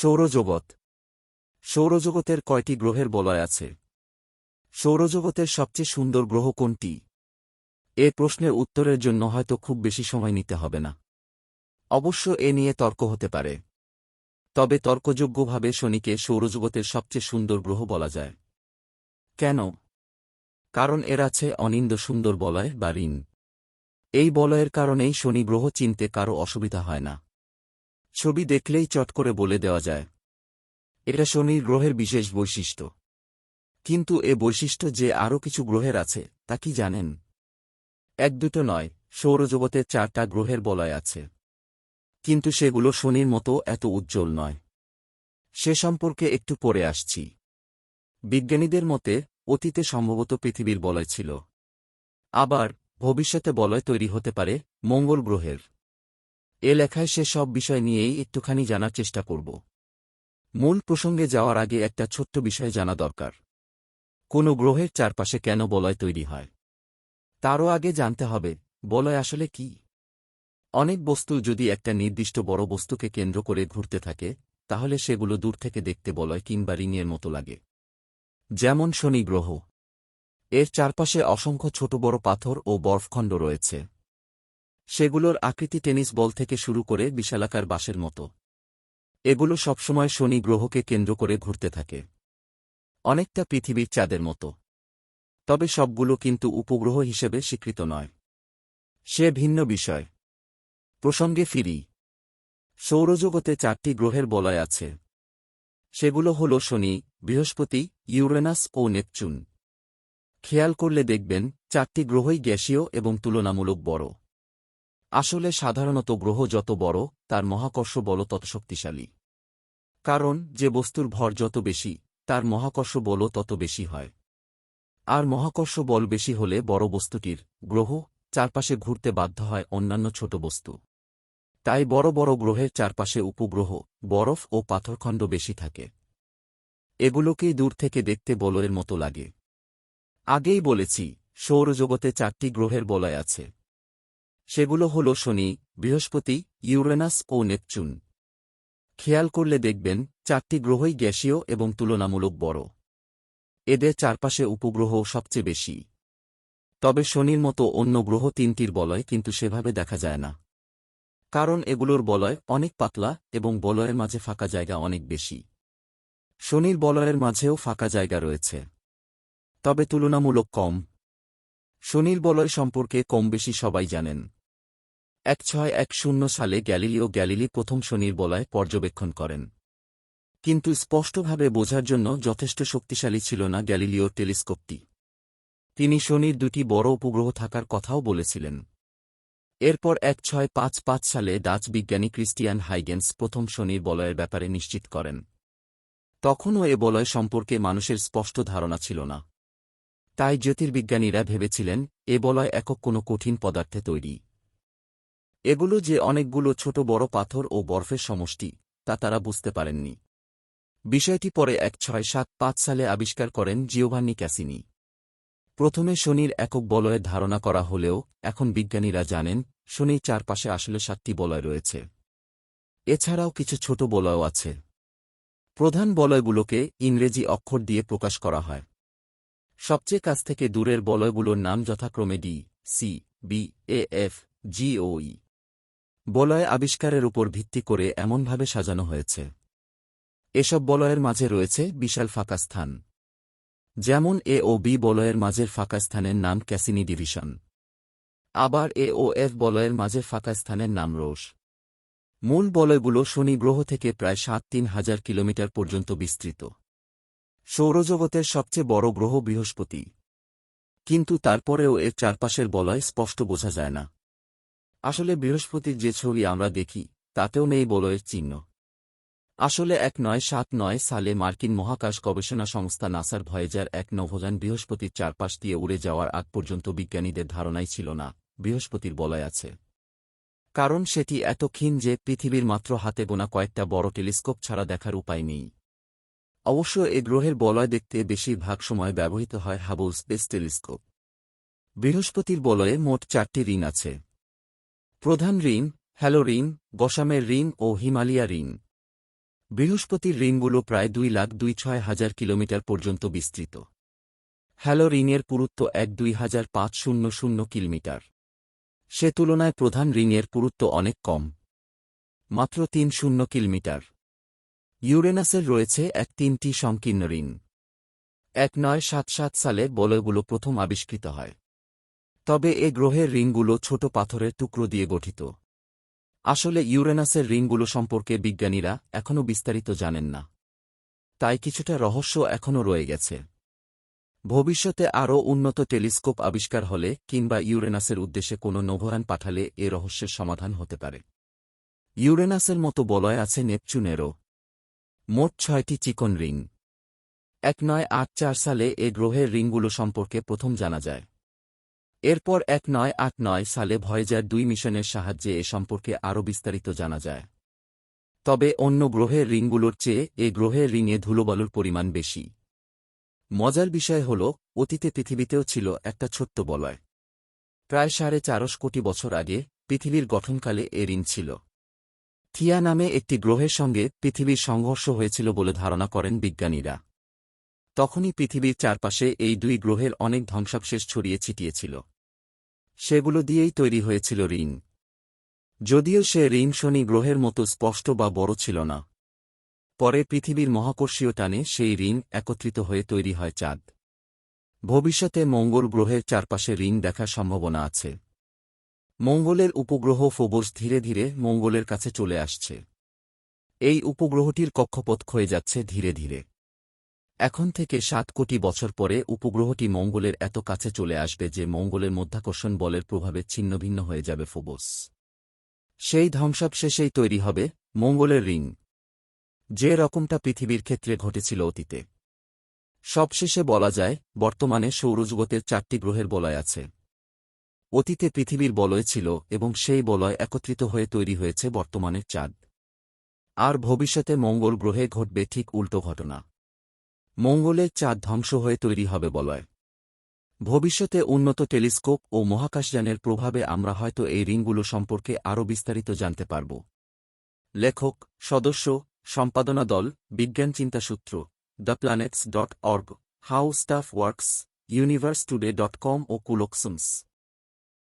সৌরজগৎ। সৌরজগতের কয়টি গ্রহের বলয় আছে? সৌরজগতের সবচেয়ে সুন্দর গ্রহ কোনটি? এ প্রশ্নের উত্তরের জন্য হয়তো খুব বেশি সময় নিতে হবে না। অবশ্য এ নিয়ে তর্ক হতে পারে। তবে তর্কযোগ্যভাবে শনিকে সৌরজগতের সবচেয়ে সুন্দর গ্রহ বলা যায়। কেন? কারণ এর আছে অনিন্দ সুন্দর বলয় বা ঋণ। এই বলয়ের কারণেই শনি গ্রহ চিনতে কারও অসুবিধা হয় না। ছবি দেখলেই চট করে বলে দেওয়া যায়। এটা শনির গ্রহের বিশেষ বৈশিষ্ট্য। কিন্তু এ বৈশিষ্ট্য যে আরও কিছু গ্রহের আছে, তা কি জানেন? এক দুটো নয়, সৌরজগতে চারটা গ্রহের বলয় আছে। কিন্তু সেগুলো শনির মতো এত উজ্জ্বল নয়। সে সম্পর্কে একটু পরে আসছি। বিজ্ঞানীদের মতে, অতীতে সম্ভবত পৃথিবীর বলয় ছিল। আবার, ভবিষ্যতে বলয় তৈরি হতে পারে মঙ্গল গ্রহের। এ লেখায় সে সব বিষয় নিয়েই একটুখানি জানার চেষ্টা করব। মূল প্রসঙ্গে যাওয়ার আগে একটা ছোট্ট বিষয় জানা দরকার। কোনো গ্রহের চারপাশে কেন বলয় তৈরি হয়? তারও আগে জানতে হবে, বলয় আসলে কি? অনেক বস্তু যদি একটা নির্দিষ্ট বড় বস্তুকে কেন্দ্র করে ঘুরতে থাকে, তাহলে সেগুলো দূর থেকে দেখতে বলয় কিংবা রিংয়ের মতো লাগে। যেমন শনি গ্রহ। এর চারপাশে অসংখ্য ছোট বড় পাথর ও বরফখণ্ড রয়েছে। সেগুলোর আকৃতি টেনিস বল থেকে শুরু করে বিশালাকার বাঁশের মতো। এগুলো সবসময় শনি গ্রহকে কেন্দ্র করে ঘুরতে থাকে। অনেকটা পৃথিবীর চাঁদের মতো। তবে সবগুলো কিন্তু উপগ্রহ হিসেবে স্বীকৃত নয়। সে ভিন্ন বিষয়। প্রসঙ্গে ফিরি। সৌরজগতে চারটি গ্রহের বলয় আছে। সেগুলো হল শনি, বৃহস্পতি, ইউরেনাস ও নেপচুন। খেয়াল করলে দেখবেন, চারটি গ্রহই গ্যাসীয় এবং তুলনামূলক বড়। আসলে সাধারণত গ্রহ যত বড়, তার মহাকর্ষ বল তত শক্তিশালী। কারণ, যে বস্তুর ভর যত বেশি, তার মহাকর্ষ বলও তত বেশি হয়। আর মহাকর্ষ বল বেশি হলে বড় বস্তুটির গ্রহ চারপাশে ঘুরতে বাধ্য হয় অন্যান্য ছোট বস্তু। তাই বড় বড় গ্রহের চারপাশে উপগ্রহ, বরফ ও পাথরখণ্ড বেশি থাকে। এগুলোকেই দূর থেকে দেখতে বলয়ের মতো লাগে। আগেই বলেছি, সৌরজগতে চারটি গ্রহের বলয় আছে। সেগুলো হল শনি, বৃহস্পতি, ইউরেনাস ও নেপচুন। খেয়াল করলে দেখবেন, চারটি গ্রহই গ্যাসীয় এবং তুলনামূলক বড়। এদের চারপাশে উপগ্রহ সবচেয়ে বেশি। তবে শনির মতো অন্য গ্রহ তিনটির বলয় কিন্তু সেভাবে দেখা যায় না। কারণ এগুলোর বলয় অনেক পাতলা এবং বলয়ের মাঝে ফাঁকা জায়গা অনেক বেশি। শনির বলয়ের মাঝেও ফাঁকা জায়গা রয়েছে। তবে তুলনামূলক কম। শনির বলয় সম্পর্কে কম বেশি সবাই জানেন। এক ছয় এক শূন্য সালে গ্যালিলিও গ্যালিলি প্রথম শনির বলয় পর্যবেক্ষণ করেন। কিন্তু স্পষ্টভাবে বোঝার জন্য যথেষ্ট শক্তিশালী ছিল না গ্যালিলিও টেলিস্কোপটি। তিনি শনির দুটি বড় উপগ্রহ থাকার কথাও বলেছিলেন। এরপর এক ছয় পাঁচ পাঁচ সালে ডাচ বিজ্ঞানী ক্রিস্টিয়ান হাইগেন্স প্রথম শনির বলয়ের ব্যাপারে নিশ্চিত করেন। তখনও এ বলয় সম্পর্কে মানুষের স্পষ্ট ধারণা ছিল না। তাই জ্যোতির্বিজ্ঞানীরা ভেবেছিলেন, এ বলয় একক কোনো কঠিন পদার্থে তৈরি। এগুলো যে অনেকগুলো ছোট বড় পাথর ও বরফের সমষ্টি, তা তারা বুঝতে পারেননি। বিষয়টি পরে এক ছয় সাত পাঁচ সালে আবিষ্কার করেন জিওভান্নি ক্যাসিনি। প্রথমে শনির একক বলয়ের ধারণা করা হলেও, এখন বিজ্ঞানীরা জানেন, শনির চারপাশে আসলে সাতটি বলয় রয়েছে। এছাড়াও কিছু ছোট বলয়ও আছে। প্রধান বলয়গুলোকে ইংরেজি অক্ষর দিয়ে প্রকাশ করা হয়। সবচেয়ে কাছ থেকে দূরের বলয়গুলোর নাম যথাক্রমে D, C, B, A, F, G, O, E. বলয় আবিষ্কারের উপর ভিত্তি করে এমনভাবে সাজানো হয়েছে। এসব বলয়ের মাঝে রয়েছে বিশাল ফাঁকা স্থান। যেমন এ ও বি বলয়ের মাঝের ফাঁকা স্থানের নাম ক্যাসিনি ডিভিশন। আবার এ ও এফ বলয়ের মাঝের ফাঁকা স্থানের নাম রোষ মূল বলয়গুলো শনি গ্রহ থেকে প্রায় সাত তিন হাজার কিলোমিটার পর্যন্ত বিস্তৃত। সৌরজগতের সবচেয়ে বড় গ্রহ বৃহস্পতি। কিন্তু তারপরেও এর চারপাশের বলয় স্পষ্ট বোঝা যায় না। আসলে বৃহস্পতির যে ছবি আমরা দেখি, তাতেও নেই বলয়ের চিহ্ন। আসলে এক নয় সাত নয় সালে মার্কিন মহাকাশ গবেষণা সংস্থা নাসার ভয়েজার এক নভোযান বৃহস্পতির চারপাশ দিয়ে উড়ে যাওয়ার আগ পর্যন্ত বিজ্ঞানীদের ধারণাই ছিল না, বৃহস্পতির বলয় আছে। কারণ সেটি এত ক্ষীণ যে পৃথিবীর মাত্র হাতে গোনা কয়েকটা বড় টেলিস্কোপ ছাড়া দেখার উপায় নেই। অবশ্য এ গ্রহের বলয় দেখতে বেশিরভাগ সময় ব্যবহৃত হয় হাবল স্পেস টেলিস্কোপ। বৃহস্পতির বলয়ে মোট চারটি ঋণ আছে। প্রধান ঋণ, হ্যালো ঋণ, গসামের ঋণ ও হিমালয়া ঋণ। বৃহস্পতির ঋণগুলো প্রায় দুই লাখ দুই ছয় হাজার কিলোমিটার পর্যন্ত বিস্তৃত। হ্যালো ঋণের পুরুত্ব এক দুই হাজার পাঁচ শূন্য শূন্য কিলোমিটার। সে তুলনায় প্রধান ঋণের পুরুত্ব অনেক কম। মাত্র তিন শূন্য কিলোমিটার। ইউরেনাসের রয়েছে এক তিনটি সংকীর্ণ ঋণ। এক নয় সাত সাত সালে বলয়গুলো প্রথম আবিষ্কৃত হয়। তবে এ গ্রহের রিংগুলো ছোট পাথরের টুকরো দিয়ে গঠিত। আসলে ইউরেনাসের রিংগুলো সম্পর্কে বিজ্ঞানীরা এখনও বিস্তারিত জানেন না। তাই কিছুটা রহস্য এখনও রয়ে গেছে। ভবিষ্যতে আরও উন্নত টেলিস্কোপ আবিষ্কার হলে কিংবা ইউরেনাসের উদ্দেশ্যে কোনো নভোয়ান পাঠালে এ রহস্যের সমাধান হতে পারে। ইউরেনাসের মতো বলয় আছে নেপচুনেরও। মোট ছয়টি চিকন রিং। এক নয় আট চার সালে এ গ্রহের রিংগুলো সম্পর্কে প্রথম জানা যায়। এরপর এক নয় আট নয় সালে ভয়েজার দুই মিশনের সাহায্যে এ সম্পর্কে আরও বিস্তারিত জানা যায়। তবে অন্য গ্রহের রিংগুলোর চেয়ে এ গ্রহের রিংয়ে ধুলোবালুর পরিমাণ বেশি। মজার বিষয় হল, অতীতে পৃথিবীতেও ছিল একটা ছোট্ট বলয়। প্রায় সাড়ে চারশ কোটি বছর আগে পৃথিবীর গঠনকালে এ রিং ছিল। থিয়া নামে একটি গ্রহের সঙ্গে পৃথিবীর সংঘর্ষ হয়েছিল বলে ধারণা করেন বিজ্ঞানীরা। তখনই পৃথিবীর চারপাশে এই দুই গ্রহের অনেক ধ্বংসাবশেষ ছড়িয়ে ছিটিয়েছিল। সেগুলো দিয়েই তৈরি হয়েছিল ঋণ। যদিও সে ঋণ শনি গ্রহের মতো স্পষ্ট বা বড় ছিল না। পরে পৃথিবীর মহাকর্ষীয় টানে সেই ঋণ একত্রিত হয়ে তৈরি হয় চাঁদ। ভবিষ্যতে মঙ্গল গ্রহের চারপাশে ঋণ দেখার সম্ভাবনা আছে। মঙ্গলের উপগ্রহ ফোবোস ধীরে ধীরে মঙ্গলের কাছে চলে আসছে। এই উপগ্রহটির কক্ষপথ ক্ষয়ে যাচ্ছে ধীরে ধীরে। এখন থেকে সাত কোটি বছর পরে উপগ্রহটি মঙ্গলের এত কাছে চলে আসবে যে মঙ্গলের মধ্যাকর্ষণ বলের প্রভাবে ছিন্নভিন্ন হয়ে যাবে ফোবোস। সেই ধ্বংসাবশেষেই তৈরি হবে মঙ্গলের রিং। যে রকমটা পৃথিবীর ক্ষেত্রে ঘটেছিল অতীতে। সবশেষে বলা যায়, বর্তমানে সৌরজগতের চারটি গ্রহের বলয় আছে। অতীতে পৃথিবীর বলয় ছিল এবং সেই বলয় একত্রিত হয়ে তৈরি হয়েছে বর্তমানের চাঁদ। আর ভবিষ্যতে মঙ্গল গ্রহে ঘটবে ঠিক উল্টো ঘটনা। মঙ্গলের চাঁদ ধ্বংস হয়ে তৈরি হবে বলয়। ভবিষ্যতে উন্নত টেলিস্কোপ ও মহাকাশযানের প্রভাবে আমরা হয়তো এই রিংগুলো সম্পর্কে আরও বিস্তারিত জানতে পারব। লেখক, সদস্য, সম্পাদনা দল, বিজ্ঞান চিন্তাসূত্র the planets dot org how stuff works universe today dot com O কুলোকসুমস